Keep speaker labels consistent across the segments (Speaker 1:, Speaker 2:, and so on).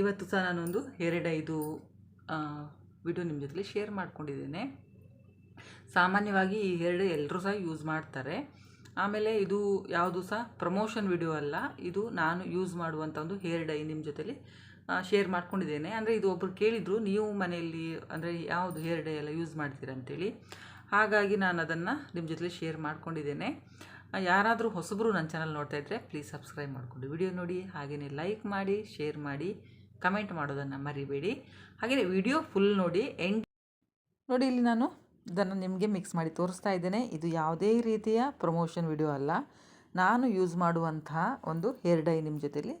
Speaker 1: ಇವತ್ತು ಸಹ ನಾನೊಂದು ಎರಡೈದು ಡೈದು ವಿಡಿಯೋ ನಿಮ್ಮ ಜೊತೆಲಿ ಶೇರ್ ಮಾಡ್ಕೊಂಡಿದ್ದೇನೆ. ಸಾಮಾನ್ಯವಾಗಿ ಈ ಎರಡು ಎಲ್ಲರೂ ಸಹ ಯೂಸ್ ಮಾಡ್ತಾರೆ. ಆಮೇಲೆ ಇದು ಯಾವುದು ಸಹ ಪ್ರಮೋಷನ್ ವಿಡಿಯೋ ಅಲ್ಲ, ಇದು ನಾನು ಯೂಸ್ ಮಾಡುವಂಥ ಒಂದು ಹೇರ್ ಡೈ ನಿಮ್ಮ ಜೊತೆಲಿ ಶೇರ್ ಮಾಡ್ಕೊಂಡಿದ್ದೇನೆ. ಅಂದರೆ ಇದು ಒಬ್ಬರು ಕೇಳಿದರು, ನೀವು ಮನೆಯಲ್ಲಿ ಅಂದರೆ ಯಾವುದು ಹೇರ್ ಡೈ ಎಲ್ಲ ಯೂಸ್ ಮಾಡ್ತೀರ? ಅಂತೇಳಿ. ಹಾಗಾಗಿ ನಾನು ಅದನ್ನು ನಿಮ್ಮ ಜೊತೆಲಿ ಶೇರ್ ಮಾಡ್ಕೊಂಡಿದ್ದೇನೆ. ಯಾರಾದರೂ ಹೊಸಬರು ನನ್ನ ಚಾನಲ್ ನೋಡ್ತಾ ಇದ್ದರೆ ಪ್ಲೀಸ್ ಸಬ್ಸ್ಕ್ರೈಬ್ ಮಾಡಿಕೊಂಡು ವಿಡಿಯೋ ನೋಡಿ ಹಾಗೆಯೇ ಲೈಕ್ ಮಾಡಿ ಶೇರ್ ಮಾಡಿ. ಕಮೆಂಟ್ ಮಾಡೋದನ್ನು ಮರಿಬೇಡಿ. ಹಾಗೆಯೇ ವಿಡಿಯೋ ಫುಲ್ ನೋಡಿ ಎಂಡ್ ನೋಡಿ ಇಲ್ಲಿ ನಾನು ಇದನ್ನು ನಿಮಗೆ ಮಿಕ್ಸ್ ಮಾಡಿ ತೋರಿಸ್ತಾ ಇದ್ದೇನೆ. ಇದು ಯಾವುದೇ ರೀತಿಯ ಪ್ರಮೋಷನ್ ವಿಡಿಯೋ ಅಲ್ಲ. ನಾನು ಯೂಸ್ ಮಾಡುವಂತಹ ಒಂದು ಹೇರ್ ಡೈ ನಿಮ್ಮ ಜೊತೆಲಿ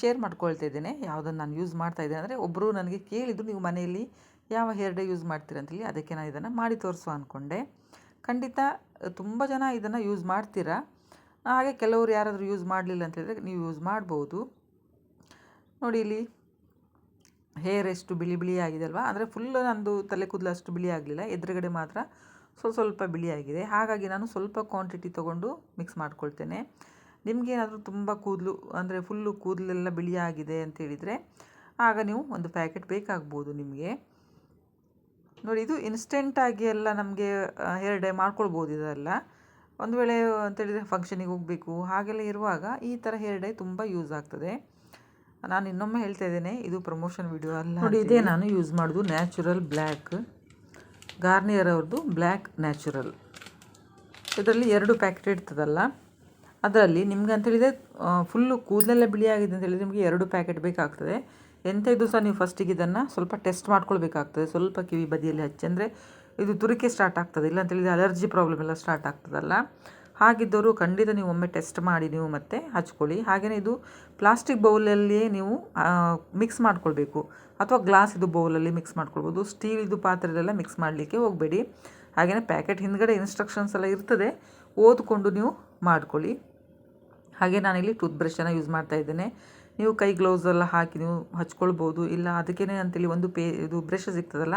Speaker 1: ಶೇರ್ ಮಾಡ್ಕೊಳ್ತಾ ಇದ್ದೇನೆ. ಯಾವುದನ್ನು ನಾನು ಯೂಸ್ ಮಾಡ್ತಾ ಇದ್ದೇನೆ ಅಂದರೆ ಒಬ್ಬರು ನನಗೆ ಕೇಳಿದ್ರು, ನೀವು ಮನೆಯಲ್ಲಿ ಯಾವ ಹೇರ್ ಡೈ ಯೂಸ್ ಮಾಡ್ತೀರ? ಅಂತೇಳಿ ಅದಕ್ಕೆ ನಾನು ಇದನ್ನು ಮಾಡಿ ತೋರಿಸುವ ಅಂದ್ಕೊಂಡೆ ಖಂಡಿತ ತುಂಬ ಜನ ಇದನ್ನು ಯೂಸ್ ಮಾಡ್ತೀರಾ? ಹಾಗೆ ಕೆಲವರು ಯಾರಾದರೂ ಯೂಸ್ ಮಾಡಲಿಲ್ಲ ಅಂತ ಹೇಳಿದ್ರೆ ನೀವು ಯೂಸ್ ಮಾಡ್ಬೋದು. ನೋಡಿ ಇಲ್ಲಿ ಹೇರ್ ಎಷ್ಟು ಬಿಳಿ ಬಿಳಿ ಆಗಿದೆ ಅಲ್ವಾ ಅಂದರೆ ಫುಲ್ ನಂದು ತಲೆ ಕೂದಲು ಅಷ್ಟು ಬಿಳಿ ಆಗಲಿಲ್ಲ. ಎದುರುಗಡೆ ಮಾತ್ರ ಸ್ವಲ್ಪ ಸ್ವಲ್ಪ ಬಿಳಿ ಆಗಿದೆ. ಹಾಗಾಗಿ ನಾನು ಸ್ವಲ್ಪ ಕ್ವಾಂಟಿಟಿ ತೊಗೊಂಡು ಮಿಕ್ಸ್ ಮಾಡ್ಕೊಳ್ತೇನೆ. ನಿಮಗೇನಾದರೂ ತುಂಬ ಕೂದಲು, ಅಂದರೆ ಫುಲ್ಲು ಕೂದಲೆಲ್ಲ ಬಿಳಿ ಆಗಿದೆ ಅಂತ ಹೇಳಿದರೆ ಆಗ ನೀವು ಒಂದು ಪ್ಯಾಕೆಟ್ ಬೇಕಾಗ್ಬೋದು ನಿಮಗೆ. ನೋಡಿ, ಇದು ಇನ್ಸ್ಟೆಂಟಾಗಿ ಎಲ್ಲ ನಮಗೆ ಹೇರ್ ಡೈ ಮಾಡ್ಕೊಳ್ಬೋದು ಇದೆಲ್ಲ. ಒಂದು ವೇಳೆ ಅಂತೇಳಿದರೆ ಫಂಕ್ಷನಿಗೆ ಹೋಗಬೇಕು. ಹಾಗೆಲ್ಲ ಇರುವಾಗ ಈ ಥರ ಹೇರ್ ಡೈ ತುಂಬ ಯೂಸ್ ಆಗ್ತದೆ. ನಾನು ಇನ್ನೊಮ್ಮೆ ಹೇಳ್ತಾ ಇದ್ದೇನೆ ಇದು ಪ್ರಮೋಷನ್ ವಿಡಿಯೋ ಅಲ್ಲ ನೋಡಿ ಇದೇ ನಾನು ಯೂಸ್ ಮಾಡೋದು ನ್ಯಾಚುರಲ್ ಬ್ಲ್ಯಾಕ್ ಗಾರ್ನಿಯರ್ ಅವ್ರದ್ದು ಬ್ಲ್ಯಾಕ್ ನ್ಯಾಚುರಲ್ ಇದರಲ್ಲಿ ಎರಡು ಪ್ಯಾಕೆಟ್ ಇರ್ತದಲ್ಲ ಅದರಲ್ಲಿ ನಿಮ್ಗೆ ಅಂತೇಳಿದರೆ ಫುಲ್ಲು ಕೂದಲೆಲ್ಲ ಬಿಳಿಯಾಗಿದೆ ಅಂತ ಹೇಳಿದ್ರೆ ನಿಮಗೆ ಎರಡು ಪ್ಯಾಕೆಟ್ ಬೇಕಾಗ್ತದೆ. ಎಂಥ ಇದು ಸಹ ನೀವು ಫಸ್ಟಿಗೆ ಇದನ್ನು ಸ್ವಲ್ಪ ಟೆಸ್ಟ್ ಮಾಡ್ಕೊಳ್ಬೇಕಾಗ್ತದೆ. ಸ್ವಲ್ಪ ಕಿವಿ ಬದಿಯಲ್ಲಿ ಹಚ್ಚಿ ಅಂದರೆ ಇದು ತುರಿಕೆ ಸ್ಟಾರ್ಟ್ ಆಗ್ತದೆ. ಇಲ್ಲ ಅಂತೇಳಿದರೆ ಅಲರ್ಜಿ ಪ್ರಾಬ್ಲಮ್ ಎಲ್ಲ ಸ್ಟಾರ್ಟ್ ಆಗ್ತದಲ್ಲ. ಹಾಗಿದ್ದವರು ಖಂಡಿತ ನೀವು ಒಮ್ಮೆ ಟೆಸ್ಟ್ ಮಾಡಿ ನೀವು ಮತ್ತೆ ಹಚ್ಕೊಳ್ಳಿ. ಹಾಗೆಯೇ ಇದು ಪ್ಲಾಸ್ಟಿಕ್ ಬೌಲಲ್ಲಿಯೇ ನೀವು ಮಿಕ್ಸ್ ಮಾಡ್ಕೊಳ್ಬೇಕು. ಅಥವಾ ಗ್ಲಾಸ್ ಇದು ಬೌಲಲ್ಲಿ ಮಿಕ್ಸ್ ಮಾಡ್ಕೊಳ್ಬೋದು. ಸ್ಟೀಲ್ ಇದು ಪಾತ್ರೆಲ್ಲ ಮಿಕ್ಸ್ ಮಾಡಲಿಕ್ಕೆ ಹೋಗಬೇಡಿ. ಹಾಗೆಯೇ ಪ್ಯಾಕೆಟ್ ಹಿಂದ್ಗಡೆ ಇನ್ಸ್ಟ್ರಕ್ಷನ್ಸ್ ಎಲ್ಲ ಇರ್ತದೆ. ಓದ್ಕೊಂಡು ನೀವು ಮಾಡ್ಕೊಳ್ಳಿ. ಹಾಗೆ ನಾನಿಲ್ಲಿ ಟೂತ್ ಬ್ರಷನ್ನು ಯೂಸ್ ಮಾಡ್ತಾ ಇದ್ದೇನೆ. ನೀವು ಕೈ ಗ್ಲೌಸ್ ಎಲ್ಲ ಹಾಕಿ ನೀವು ಹಚ್ಕೊಳ್ಬೋದು. ಇಲ್ಲ ಅದಕ್ಕೇ ಅಂತೇಳಿ ಒಂದು ಪೇ, ಇದು ಬ್ರಷ್ ಸಿಗ್ತದಲ್ಲ,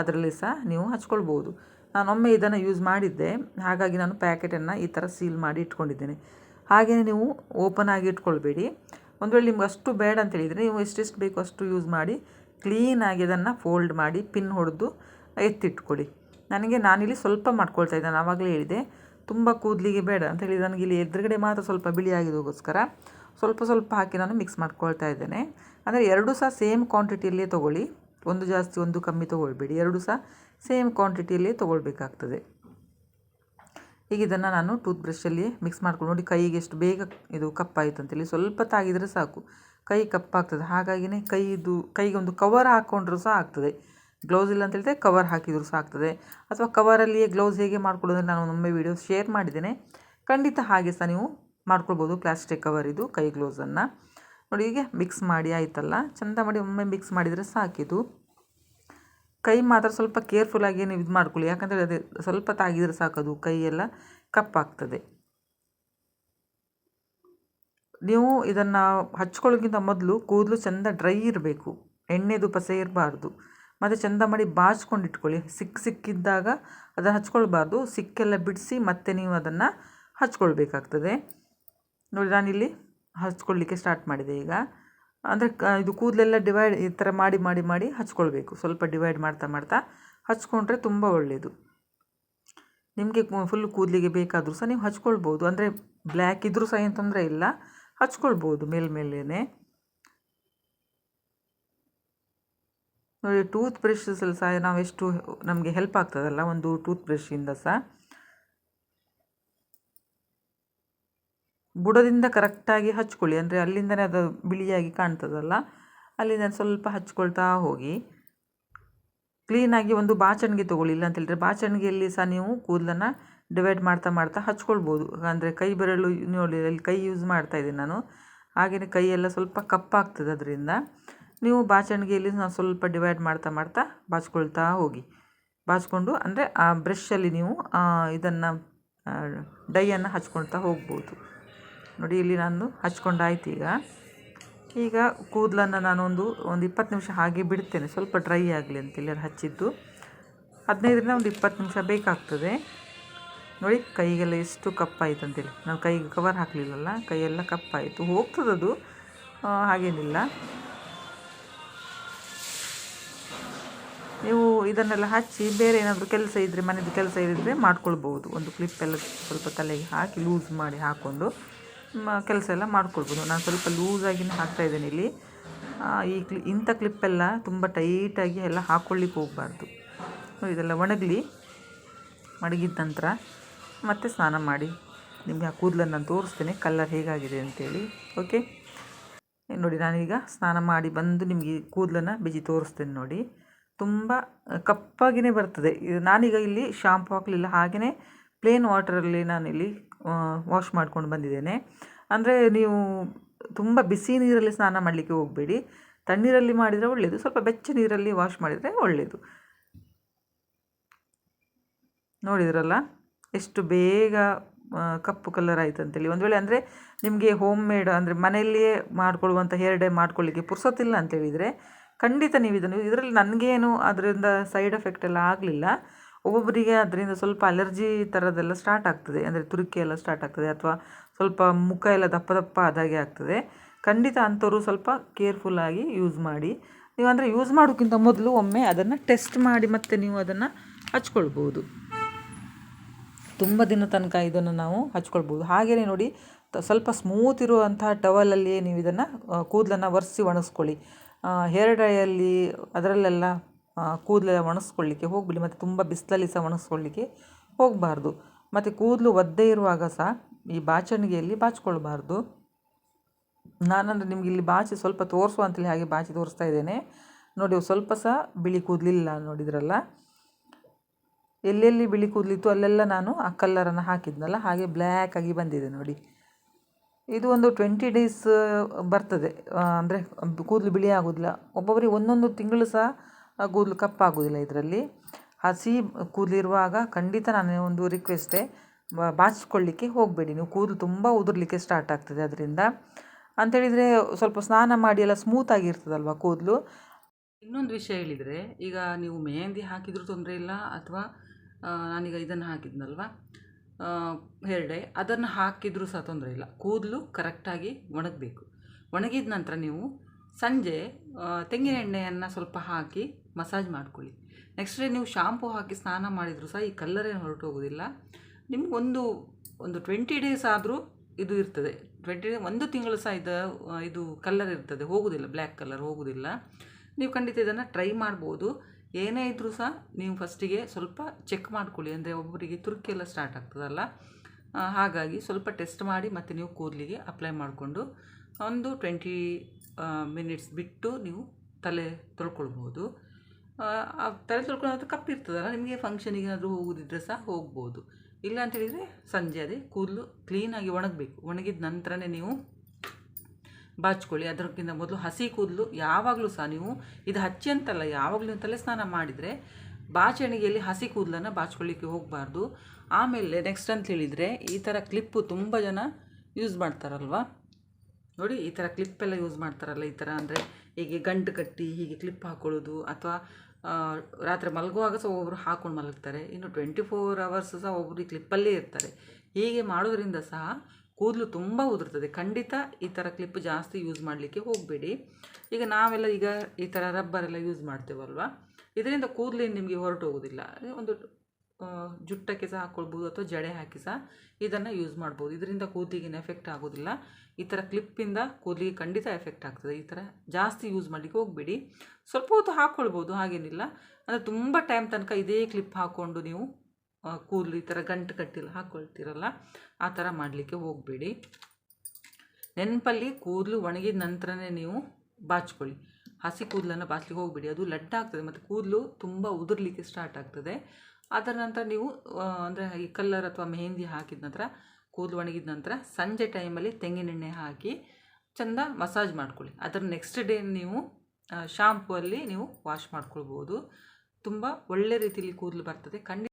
Speaker 1: ಅದರಲ್ಲಿ ಸಹ ನೀವು ಹಚ್ಕೊಳ್ಬೋದು. ನಾನೊಮ್ಮೆ ಇದನ್ನು ಯೂಸ್ ಮಾಡಿದ್ದೆ. ಹಾಗಾಗಿ ನಾನು ಪ್ಯಾಕೆಟನ್ನು ಈ ಥರ ಸೀಲ್ ಮಾಡಿ ಇಟ್ಕೊಂಡಿದ್ದೇನೆ. ಹಾಗೆಯೇ ನೀವು ಓಪನ್ ಆಗಿ ಇಟ್ಕೊಳ್ಬೇಡಿ. ಒಂದು ವೇಳೆ ನಿಮ್ಗೆ ಅಷ್ಟು ಬೇಡ ಅಂತ ಹೇಳಿದರೆ ನೀವು ಎಷ್ಟೆಷ್ಟು ಬೇಕು ಅಷ್ಟು ಯೂಸ್ ಮಾಡಿ ಕ್ಲೀನಾಗಿ ಅದನ್ನು ಫೋಲ್ಡ್ ಮಾಡಿ ಪಿನ್ ಹೊಡೆದು ಎತ್ತಿಟ್ಕೊಳ್ಳಿ. ನನಗೆ ನಾನಿಲ್ಲಿ ಸ್ವಲ್ಪ ಮಾಡ್ಕೊಳ್ತಾ ಇದ್ದೆ ನಾನು ಆವಾಗಲೇ ಹೇಳಿದೆ. ತುಂಬ ಕೂದಲಿಗೆ ಬೇಡ ಅಂತ ಹೇಳಿ ನನಗೆ ಇಲ್ಲಿ ಎದುರುಗಡೆ ಮಾತ್ರ ಸ್ವಲ್ಪ ಬಿಳಿ ಆಗಿದೋಗೋಸ್ಕರ ಸ್ವಲ್ಪ ಸ್ವಲ್ಪ ಹಾಕಿ ನಾನು ಮಿಕ್ಸ್ ಮಾಡ್ಕೊಳ್ತಾ ಇದ್ದೇನೆ. ಅಂದರೆ ಎರಡೂ ಸಹ ಸೇಮ್ ಕ್ವಾಂಟಿಟಿಯಲ್ಲೇ ತೊಗೊಳ್ಳಿ. ಒಂದು ಜಾಸ್ತಿ ಒಂದು ಕಮ್ಮಿ ತೊಗೊಳ್ಬೇಡಿ, ಎರಡು ಸಹ ಸೇಮ್ ಕ್ವಾಂಟಿಟಿಯಲ್ಲೇ ತೊಗೊಳ್ಬೇಕಾಗ್ತದೆ. ಈಗ ಇದನ್ನು ನಾನು ಟೂತ್ ಬ್ರಷಲ್ಲಿ ಮಿಕ್ಸ್ ಮಾಡ್ಕೊಂಡು ನೋಡಿ ಕೈಗೆ ಎಷ್ಟು ಬೇಗ ಇದು ಕಪ್ಪಾಯಿತು ಅಂತೇಳಿ. ಸ್ವಲ್ಪ ತಾಗಿದರೆ ಸಾಕು. ಕೈ ಕಪ್ಪಾಗ್ತದೆ. ಹಾಗಾಗಿನೇ ಕೈದು, ಕೈಗೆ ಒಂದು ಕವರ್ ಹಾಕ್ಕೊಂಡ್ರೂ ಸಹ ಆಗ್ತದೆ. ಗ್ಲೌಸ್ ಇಲ್ಲ ಅಂತ ಹೇಳಿದ್ರೆ ಕವರ್ ಹಾಕಿದರೂ ಸಹ ಆಗ್ತದೆ. ಅಥವಾ ಕವರಲ್ಲಿಯೇ ಗ್ಲೌಸ್ ಹೇಗೆ ಮಾಡ್ಕೊಳ್ಳೋದು ನಾನು ಒಮ್ಮೆ ವೀಡಿಯೋ ಶೇರ್ ಮಾಡಿದ್ದೇನೆ. ಖಂಡಿತ ಹಾಗೆ ಸಹ ನೀವು ಮಾಡ್ಕೊಳ್ಬೋದು ಪ್ಲಾಸ್ಟಿಕ್ ಕವರ್ ಇದು, ಕೈ ಗ್ಲೌಸನ್ನು ನೋಡಿ ಹೀಗೆ ಮಿಕ್ಸ್ ಮಾಡಿ ಆಯಿತಲ್ಲ? ಚಂದ ಮಾಡಿ ಒಮ್ಮೆ ಮಿಕ್ಸ್ ಮಾಡಿದರೆ ಸಾಕಿದು ಕೈ ಮಾತ್ರ ಸ್ವಲ್ಪ ಕೇರ್ಫುಲ್ಲಾಗಿ ನೀವು ಇದು ಮಾಡ್ಕೊಳ್ಳಿ. ಯಾಕಂದರೆ ಅದೇ ಸ್ವಲ್ಪ ತಾಗಿದರೆ ಸಾಕದು ಕೈಯೆಲ್ಲ ಕಪ್ಪಾಗ್ತದೆ. ನೀವು ಇದನ್ನು ಹಚ್ಕೊಳ್ಳೋಕ್ಕಿಂತ ಮೊದಲು ಕೂದಲು ಚೆಂದ ಡ್ರೈ ಇರಬೇಕು. ಎಣ್ಣೆದು ಪಸೆ ಇರಬಾರ್ದು. ಮತ್ತು ಚೆಂದ ಮಾಡಿ ಬಾಚ್ಕೊಂಡು ಇಟ್ಕೊಳ್ಳಿ. ಸಿಕ್ಕ ಸಿಕ್ಕಿದ್ದಾಗ ಅದನ್ನು ಹಚ್ಕೊಳ್ಬಾರ್ದು. ಸಿಕ್ಕೆಲ್ಲ ಬಿಡಿಸಿ ಮತ್ತೆ ನೀವು ಅದನ್ನು ಹಚ್ಕೊಳ್ಬೇಕಾಗ್ತದೆ. ನೋಡಿ ನಾನಿಲ್ಲಿ ಹಚ್ಕೊಳ್ಳಿಕ್ಕೆ ಸ್ಟಾರ್ಟ್ ಮಾಡಿದೆ ಈಗ. ಅಂದರೆ ಇದು ಕೂದಲೆಲ್ಲ ಡಿವೈಡ್ ಈ ಥರ ಮಾಡಿ ಮಾಡಿ ಮಾಡಿ ಹಚ್ಕೊಳ್ಬೇಕು. ಸ್ವಲ್ಪ ಡಿವೈಡ್ ಮಾಡ್ತಾ ಮಾಡ್ತಾ ಹಚ್ಕೊಂಡ್ರೆ ತುಂಬ ಒಳ್ಳೆಯದು ನಿಮಗೆ ಫುಲ್ ಕೂದಲಿಗೆ ಬೇಕಾದರೂ ಸಹ ನೀವು ಹಚ್ಕೊಳ್ಬೋದು. ಅಂದರೆ ಬ್ಲ್ಯಾಕ್ ಇದ್ದರೂ ಸಹ ಏನು ತೊಂದರೆ ಇಲ್ಲ. ಹಚ್ಕೊಳ್ಬೋದು ಮೇಲ್ಮೇಲೇ ನೋಡಿ ಟೂತ್ ಬ್ರಷಸಲ್ಲಿ ಸಹ ನಾವು ಎಷ್ಟು ನಮಗೆ ಹೆಲ್ಪ್ ಆಗ್ತದಲ್ಲ ಒಂದು ಟೂತ್ ಬ್ರಷಿಂದ ಸಹ. ಬುಡದಿಂದ ಕರೆಕ್ಟಾಗಿ ಹಚ್ಕೊಳ್ಳಿ. ಅಂದರೆ ಅಲ್ಲಿಂದನೇ ಅದು ಬಿಳಿಯಾಗಿ ಕಾಣ್ತದಲ್ಲ? ಅಲ್ಲಿಂದ ಸ್ವಲ್ಪ ಹಚ್ಕೊಳ್ತಾ ಹೋಗಿ. ಕ್ಲೀನಾಗಿ ಒಂದು ಬಾಚಣಿಗೆ ತೊಗೊಳ್ಳಿ. ಇಲ್ಲ ಅಂತೇಳಿದ್ರೆ ಬಾಚಣಿಗೆಯಲ್ಲಿ ಸಹ ನೀವು ಕೂದಲನ್ನು ಡಿವೈಡ್ ಮಾಡ್ತಾ ಮಾಡ್ತಾ ಹಚ್ಕೊಳ್ಬೋದು. ಅಂದರೆ ಕೈ ಬೆರಳು ನೋಡಿ ಅಲ್ಲಿ ಕೈ ಯೂಸ್ ಮಾಡ್ತಾ ಇದ್ದೀನಿ ನಾನು. ಹಾಗೆಯೇ ಕೈಯೆಲ್ಲ ಸ್ವಲ್ಪ ಕಪ್ಪಾಗ್ತದೆ ಅದರಿಂದ. ನೀವು ಬಾಚಣಿಗೆಯಲ್ಲಿ ನಾವು ಸ್ವಲ್ಪ ಡಿವೈಡ್ ಮಾಡ್ತಾ ಮಾಡ್ತಾ ಬಾಚ್ಕೊಳ್ತಾ ಹೋಗಿ. ಬಾಚ್ಕೊಂಡು, ಅಂದರೆ ಆ ಬ್ರಷಲ್ಲಿ ನೀವು ಇದನ್ನು ಡೈಯನ್ನು ಹಚ್ಕೊಳ್ತಾ ಹೋಗ್ಬೋದು. ನೋಡಿ, ಇಲ್ಲಿ ನಾನು ಹಚ್ಕೊಂಡಾಯ್ತು ಈಗ. ಈಗ ಕೂದಲನ್ನು ನಾನೊಂದು, ಒಂದು ಇಪ್ಪತ್ತು ನಿಮಿಷ ಹಾಗೆ ಬಿಡ್ತೇನೆ. ಸ್ವಲ್ಪ ಡ್ರೈ ಆಗಲಿ ಅಂತೇಳಿ ಅದು ಹಚ್ಚಿದ್ದು. ಹದಿನೈದರಿಂದ ಒಂದು ಇಪ್ಪತ್ತು ನಿಮಿಷ ಬೇಕಾಗ್ತದೆ. ನೋಡಿ, ಕೈಗೆಲ್ಲ ಎಷ್ಟು ಕಪ್ಪಾಯಿತು ಅಂತೇಳಿ. ನಾನು ಕೈಗೆ ಕವರ್ ಹಾಕಲಿಲ್ಲಲ್ಲ, ಕೈಯೆಲ್ಲ ಕಪ್ಪಾಯಿತು. ಹೋಗ್ತದದು ಹಾಗೇನಿಲ್ಲ. ನೀವು ಇದನ್ನೆಲ್ಲ ಹಚ್ಚಿ ಬೇರೆ ಏನಾದರೂ ಕೆಲಸ ಇದ್ದರೆ ಮನೆಯದು ಕೆಲಸ ಇದ್ದರೆ ಮಾಡ್ಕೊಳ್ಬೋದು ಒಂದು ಕ್ಲಿಪ್ಪೆಲ್ಲ ಸ್ವಲ್ಪ ತಲೆಗೆ ಹಾಕಿ ಲೂಸ್ ಮಾಡಿ ಹಾಕ್ಕೊಂಡು ಕೆಲಸ ಎಲ್ಲ ಮಾಡ್ಕೊಳ್ಬೋದು. ನಾನು ಸ್ವಲ್ಪ ಲೂಸಾಗಿನೇ ಹಾಕ್ತಾ ಇದ್ದೇನೆ ಇಲ್ಲಿ. ಈ ಕ್ಲಿ ಇಂಥ ಕ್ಲಿಪ್ಪೆಲ್ಲ ತುಂಬ ಟೈಟಾಗಿ ಎಲ್ಲ ಹಾಕ್ಕೊಳ್ಳಿಕ್ಕೆ ಹೋಗಬಾರ್ದು. ಇದೆಲ್ಲ ಒಣಗಲಿ, ಒಣಗಿದ ನಂತರ ಮತ್ತೆ ಸ್ನಾನ ಮಾಡಿ. ನಿಮಗೆ ಆ ಕೂದಲನ್ನು ನಾನು ತೋರಿಸ್ತೇನೆ ಕಲ್ಲರ್ ಹೇಗಾಗಿದೆ ಅಂತೇಳಿ. ಓಕೆ ನೋಡಿ, ನಾನೀಗ ಸ್ನಾನ ಮಾಡಿ ಬಂದು ನಿಮಗೆ ಕೂದಲನ್ನು ಬಿಜಿ ತೋರಿಸ್ತೇನೆ ನೋಡಿ. ತುಂಬ ಕಪ್ಪಾಗಿಯೇ ಬರ್ತದೆ. ನಾನೀಗ ಇಲ್ಲಿ ಶಾಂಪು ಹಾಕಲಿಲ್ಲ ಹಾಗೆಯೇ ಪ್ಲೇನ್ ವಾಟರಲ್ಲಿ ನಾನಿಲ್ಲಿ ವಾಶ್ ಮಾಡ್ಕೊಂಡು ಬಂದಿದ್ದೇನೆ. ಅಂದರೆ ನೀವು ತುಂಬ ಬಿಸಿ ನೀರಲ್ಲಿ ಸ್ನಾನ ಮಾಡಲಿಕ್ಕೆ ಹೋಗಬೇಡಿ. ತಣ್ಣೀರಲ್ಲಿ ಮಾಡಿದರೆ ಒಳ್ಳೆಯದು ಸ್ವಲ್ಪ ಬೆಚ್ಚ ನೀರಲ್ಲಿ ವಾಶ್ ಮಾಡಿದರೆ ಒಳ್ಳೆಯದು ನೋಡಿದ್ರಲ್ಲ? ಎಷ್ಟು ಬೇಗ ಕಪ್ಪು ಕಲರ್ ಆಯಿತು ಅಂತೇಳಿ. ಒಂದು ವೇಳೆ ಅಂದರೆ ನಿಮಗೆ ಹೋಮ್ ಮೇಡ್ ಅಂದರೆ ಮನೆಯಲ್ಲಿಯೇ ಮಾಡಿಕೊಳ್ಳುವಂಥ ಹೇರ್ ಡೇ ಮಾಡ್ಕೊಳ್ಳಿಕ್ಕೆ ಪುರ್ಸೊತ್ತಿಲ್ಲ ಅಂತ ಹೇಳಿದರೆ ಖಂಡಿತ ನೀವು ಇದನ್ನು ಇದರಲ್ಲಿ ನನಗೇನು ಅದರಿಂದ ಸೈಡ್ ಎಫೆಕ್ಟ್ ಎಲ್ಲ ಆಗಲಿಲ್ಲ. ಒಬ್ಬೊಬ್ಬರಿಗೆ ಅದರಿಂದ ಸ್ವಲ್ಪ ಅಲರ್ಜಿ ಥರದ್ದೆಲ್ಲ ಸ್ಟಾರ್ಟ್ ಆಗ್ತದೆ. ಅಂದರೆ ತುರಿಕೆ ಎಲ್ಲ ಸ್ಟಾರ್ಟ್ ಆಗ್ತದೆ ಅಥವಾ ಸ್ವಲ್ಪ ಮುಖ ಎಲ್ಲ ದಪ್ಪ ದಪ್ಪ ಆದಾಗೆ ಆಗ್ತದೆ. ಖಂಡಿತ ಅಂಥವರು ಸ್ವಲ್ಪ ಕೇರ್ಫುಲ್ಲಾಗಿ ಯೂಸ್ ಮಾಡಿ. ನೀವು ಅಂದರೆ ಯೂಸ್ ಮಾಡೋಕ್ಕಿಂತ ಮೊದಲು ಒಮ್ಮೆ ಅದನ್ನು ಟೆಸ್ಟ್ ಮಾಡಿ ಮತ್ತೆ ನೀವು ಅದನ್ನು ಹಚ್ಕೊಳ್ಬೋದು. ತುಂಬ ದಿನ ತನಕ ಇದನ್ನು ನಾವು ಹಚ್ಕೊಳ್ಬೋದು. ಹಾಗೆಯೇ ನೋಡಿ ಸ್ವಲ್ಪ ಸ್ಮೂತ್ ಇರುವಂತಹ ಟವಲಲ್ಲಿಯೇ ನೀವು ಇದನ್ನು ಕೂದಲನ್ನು ಒರೆಸಿ ಒಣಗಿಸ್ಕೊಳ್ಳಿ ಹೇರ್ ಡ್ರೈಯಲ್ಲಿ ಅದರಲ್ಲೆಲ್ಲ ಕೂದಲೆಲ್ಲ ಒಣಸ್ಕೊಳ್ಳಿಕ್ಕೆ ಹೋಗಬೇಡಿ, ಮತ್ತು ತುಂಬ ಬಿಸಿಲಲ್ಲಿ ಸಹ ಒಣಸ್ಕೊಳ್ಳಿಕ್ಕೆ ಹೋಗಬಾರ್ದು. ಮತ್ತು ಕೂದಲು ಒದ್ದೆ ಇರುವಾಗ ಸಹ ಈ ಬಾಚಣಿಗೆಯಲ್ಲಿ ಬಾಚಿಕೊಳ್ಬಾರ್ದು. ನಾನಂದರೆ ನಿಮಗೆ ಇಲ್ಲಿ ಬಾಚಿ ಸ್ವಲ್ಪ ತೋರಿಸುವ ಅಂತೇಳಿ ಹಾಗೆ ಬಾಚಿ ತೋರಿಸ್ತಾ ಇದ್ದೇನೆ. ನೋಡಿ ಸ್ವಲ್ಪ ಸಹ ಬಿಳಿ ಕೂದಲಿಲ್ಲ ನೋಡಿದ್ರಲ್ಲ? ಎಲ್ಲೆಲ್ಲಿ ಬಿಳಿ ಕೂದಲಿತ್ತು ಅಲ್ಲೆಲ್ಲ ನಾನು ಆ ಕಲ್ಲರನ್ನು ಹಾಕಿದ್ನಲ್ಲ, ಹಾಗೆ ಬ್ಲ್ಯಾಕ್ ಆಗಿ ಬಂದಿದೆ ನೋಡಿ. ಇದು ಒಂದು ಟ್ವೆಂಟಿ ಡೇಸ್ ಬರ್ತದೆ. ಅಂದರೆ ಕೂದಲು ಬಿಳಿ ಆಗೋದಿಲ್ಲ ಒಬ್ಬೊಬ್ಬರಿಗೆ ಒಂದೊಂದು ತಿಂಗಳು ಸಹ ಕೂದಲು ಕಪ್ಪಾಗೋದಿಲ್ಲ ಇದರಲ್ಲಿ. ಹಸಿ ಕೂದಲಿರುವಾಗ ಖಂಡಿತ ನಾನು ಒಂದು ರಿಕ್ವೆಸ್ಟೇ ಬ- ಬಾಚಿಕೊಳ್ಳಿಕ್ಕೆ ಹೋಗಬೇಡಿ. ನೀವು ಕೂದಲು ತುಂಬ ಉದುರಲಿಕ್ಕೆ ಸ್ಟಾರ್ಟ್ ಆಗ್ತದೆ ಅದರಿಂದ. ಅಂಥೇಳಿದರೆ ಸ್ವಲ್ಪ ಸ್ನಾನ ಮಾಡಿ ಎಲ್ಲ ಸ್ಮೂತ್ ಆಗಿರ್ತದಲ್ವ ಕೂದಲು? ಇನ್ನೊಂದು ವಿಷಯ ಹೇಳಿದರೆ, ಈಗ ನೀವು ಮೆಹಂದಿ ಹಾಕಿದರೂ ತೊಂದರೆ ಇಲ್ಲ ಅಥವಾ ನಾನೀಗ ಇದನ್ನು ಹಾಕಿದ್ನಲ್ವ? ಹೇರ್ ಅದನ್ನು ಹಾಕಿದರೂ ಸಹ ತೊಂದರೆ ಇಲ್ಲ. ಕೂದಲು ಕರೆಕ್ಟಾಗಿ ಒಣಗಬೇಕು. ಒಣಗಿದ ನಂತರ ನೀವು ಸಂಜೆ ತೆಂಗಿನ ಎಣ್ಣೆಯನ್ನು ಸ್ವಲ್ಪ ಹಾಕಿ ಮಸಾಜ್ ಮಾಡ್ಕೊಳ್ಳಿ. ನೆಕ್ಸ್ಟ್ ಡೇ ನೀವು ಶಾಂಪು ಹಾಕಿ ಸ್ನಾನ ಮಾಡಿದರೂ ಸಹ ಈ ಕಲ್ಲರೇನು ಹೊರಟು ಹೋಗೋದಿಲ್ಲ ನಿಮಗೊಂದು ಒಂದು ಟ್ವೆಂಟಿ ಡೇಸ್ ಆದರೂ ಇದು ಇರ್ತದೆ. ಟ್ವೆಂಟಿ ಡೇ ಒಂದು ತಿಂಗಳು ಸಹ ಇದು ಇದು ಕಲ್ಲರ್ ಇರ್ತದೆ. ಹೋಗೋದಿಲ್ಲ ಬ್ಲ್ಯಾಕ್ ಕಲರ್ ಹೋಗೋದಿಲ್ಲ. ನೀವು ಖಂಡಿತ ಇದನ್ನು ಟ್ರೈ ಮಾಡ್ಬೋದು. ಏನೇ ಇದ್ದರೂ ಸಹ ನೀವು ಫಸ್ಟಿಗೆ ಸ್ವಲ್ಪ ಚೆಕ್ ಮಾಡ್ಕೊಳ್ಳಿ. ಅಂದರೆ ಒಬ್ಬರಿಗೆ ತುರ್ಕಿ ಎಲ್ಲ ಸ್ಟಾರ್ಟ್ ಆಗ್ತದಲ್ಲ. ಹಾಗಾಗಿ ಸ್ವಲ್ಪ ಟೆಸ್ಟ್ ಮಾಡಿ ಮತ್ತು ನೀವು ಕೂದಲಿಗೆ ಅಪ್ಲೈ ಮಾಡಿಕೊಂಡು ಒಂದು ಟ್ವೆಂಟಿ ಮಿನಿಟ್ಸ್ ಬಿಟ್ಟು ನೀವು ತಲೆ ತೊಳ್ಕೊಳ್ಬೋದು. ತಲೆ ತೊಳ್ಕೊಳ್ಳೋ ಕಪ್ಪಿರ್ತದಲ್ಲ, ನಿಮಗೆ ಫಂಕ್ಷನಿಗೆ ಏನಾದರೂ ಹೋಗೋದಿದ್ರೆ ಸಹ ಹೋಗ್ಬೋದು. ಇಲ್ಲ ಅಂತೇಳಿದರೆ ಸಂಜೆ ಅದೇ, ಕೂದಲು ಕ್ಲೀನಾಗಿ ಒಣಗಬೇಕು. ಒಣಗಿದ ನಂತರನೇ ನೀವು ಬಾಚ್ಕೊಳ್ಳಿ. ಅದಕ್ಕಿಂತ ಮೊದಲು ಹಸಿ ಕೂದಲು ಯಾವಾಗಲೂ ಸಹ ನೀವು ಇದು ಹಚ್ಚಿ ಅಂತಲ್ಲ, ಯಾವಾಗಲೂ ತಲೆ ಸ್ನಾನ ಮಾಡಿದರೆ ಬಾಚಣಿಗೆಯಲ್ಲಿ ಹಸಿ ಕೂದಲನ್ನು ಬಾಚ್ಕೊಳ್ಳಿಕ್ಕೆ ಹೋಗಬಾರ್ದು. ಆಮೇಲೆ ನೆಕ್ಸ್ಟ್ ಅಂತ ಹೇಳಿದರೆ ಈ ಥರ ಕ್ಲಿಪ್ಪು ತುಂಬ ಜನ ಯೂಸ್ ಮಾಡ್ತಾರಲ್ವ? ನೋಡಿ, ಈ ಥರ ಕ್ಲಿಪ್ಪೆಲ್ಲ ಯೂಸ್ ಮಾಡ್ತಾರಲ್ಲ, ಈ ಥರ ಅಂದರೆ ಹೀಗೆ ಗಂಟು ಕಟ್ಟಿ ಹೀಗೆ ಕ್ಲಿಪ್ ಹಾಕೊಳ್ಳೋದು ಅಥವಾ ರಾತ್ರಿ ಮಲಗುವಾಗ ಸಹ ಒಬ್ಬರು ಹಾಕೊಂಡು ಮಲಗ್ತಾರೆ. ಇನ್ನು ಟ್ವೆಂಟಿ ಫೋರ್ ಅವರ್ಸ್ ಸಹ ಒಬ್ಬರು ಈ ಕ್ಲಿಪ್ಪಲ್ಲೇ ಇರ್ತಾರೆ. ಹೀಗೆ ಮಾಡೋದ್ರಿಂದ ಸಹ ಕೂದಲು ತುಂಬ ಉದುರ್ತದೆ. ಖಂಡಿತ ಈ ಥರ ಕ್ಲಿಪ್ ಜಾಸ್ತಿ ಯೂಸ್ ಮಾಡಲಿಕ್ಕೆ ಹೋಗಬೇಡಿ. ಈಗ ನಾವೆಲ್ಲ ಈಗ ಈ ಥರ ರಬ್ಬರೆಲ್ಲ ಯೂಸ್ ಮಾಡ್ತೇವಲ್ವ? ಇದರಿಂದ ಕೂದಲು ನಿಮಗೆ ಹೊರಟು ಹೋಗೋದಿಲ್ಲ. ಒಂದು ಜುಟ್ಟಕ್ಕೆ ಸಹ ಹಾಕ್ಕೊಳ್ಬೋದು ಅಥವಾ ಜಡೆ ಹಾಕಿ ಸಹ ಇದನ್ನು ಯೂಸ್ ಮಾಡ್ಬೋದು. ಇದರಿಂದ ಕೂದಲಿಗೆ ಎಫೆಕ್ಟ್ ಆಗೋದಿಲ್ಲ. ಈ ಥರ ಕ್ಲಿಪ್ಪಿಂದ ಕೂದಲಿಗೆ ಖಂಡಿತ ಎಫೆಕ್ಟ್ ಆಗ್ತದೆ. ಈ ಥರ ಜಾಸ್ತಿ ಯೂಸ್ ಮಾಡಲಿಕ್ಕೆ ಹೋಗಬೇಡಿ. ಸ್ವಲ್ಪ ಹೊತ್ತು ಹಾಕ್ಕೊಳ್ಬೋದು ಹಾಗೇನಿಲ್ಲ. ಅಂದರೆ ತುಂಬ ಟೈಮ್ ತನಕ ಇದೇ ಕ್ಲಿಪ್ ಹಾಕ್ಕೊಂಡು ನೀವು ಕೂದಲು ಈ ಥರ ಗಂಟು ಕಟ್ಟಿಲ್ಲ ಹಾಕ್ಕೊಳ್ತಿರಲ್ಲ ಆ ಥರ ಮಾಡಲಿಕ್ಕೆ ಹೋಗಬೇಡಿ. ನೆನಪಲ್ಲಿ ಕೂದಲು ಒಣಗಿದ ನಂತರನೇ ನೀವು ಬಾಚ್ಕೊಳ್ಳಿ. ಹಸಿ ಕೂದಲನ್ನು ಬಾಚ್ಲಿಕ್ಕೆ ಹೋಗಬೇಡಿ. ಅದು ಲಡ್ಡಾಗ್ತದೆ, ಮತ್ತು ಕೂದಲು ತುಂಬ ಉದುರ್ಲಿಕ್ಕೆ ಸ್ಟಾರ್ಟ್ ಆಗ್ತದೆ. ಅದರ ನಂತರ ನೀವು ಅಂದರೆ ಈ ಕಲ್ಲರ್ ಅಥವಾ ಮೆಹಂದಿ ಹಾಕಿದ ನಂತರ, ಕೂದಲು ಒಣಗಿದ ನಂತರ ಸಂಜೆ ಟೈಮಲ್ಲಿ ತೆಂಗಿನೆಣ್ಣೆ ಹಾಕಿ ಚೆಂದ ಮಸಾಜ್ ಮಾಡ್ಕೊಳ್ಳಿ. ಅದರ ನೆಕ್ಸ್ಟ್ ಡೇ ನೀವು ಶಾಂಪೂ ಅಲ್ಲಿ ನೀವು ವಾಶ್ ಮಾಡ್ಕೊಳ್ಬೋದು. ತುಂಬ ಒಳ್ಳೆ ರೀತಿಯಲ್ಲಿ ಕೂದಲು ಬರ್ತದೆ. ಖಂಡಿತ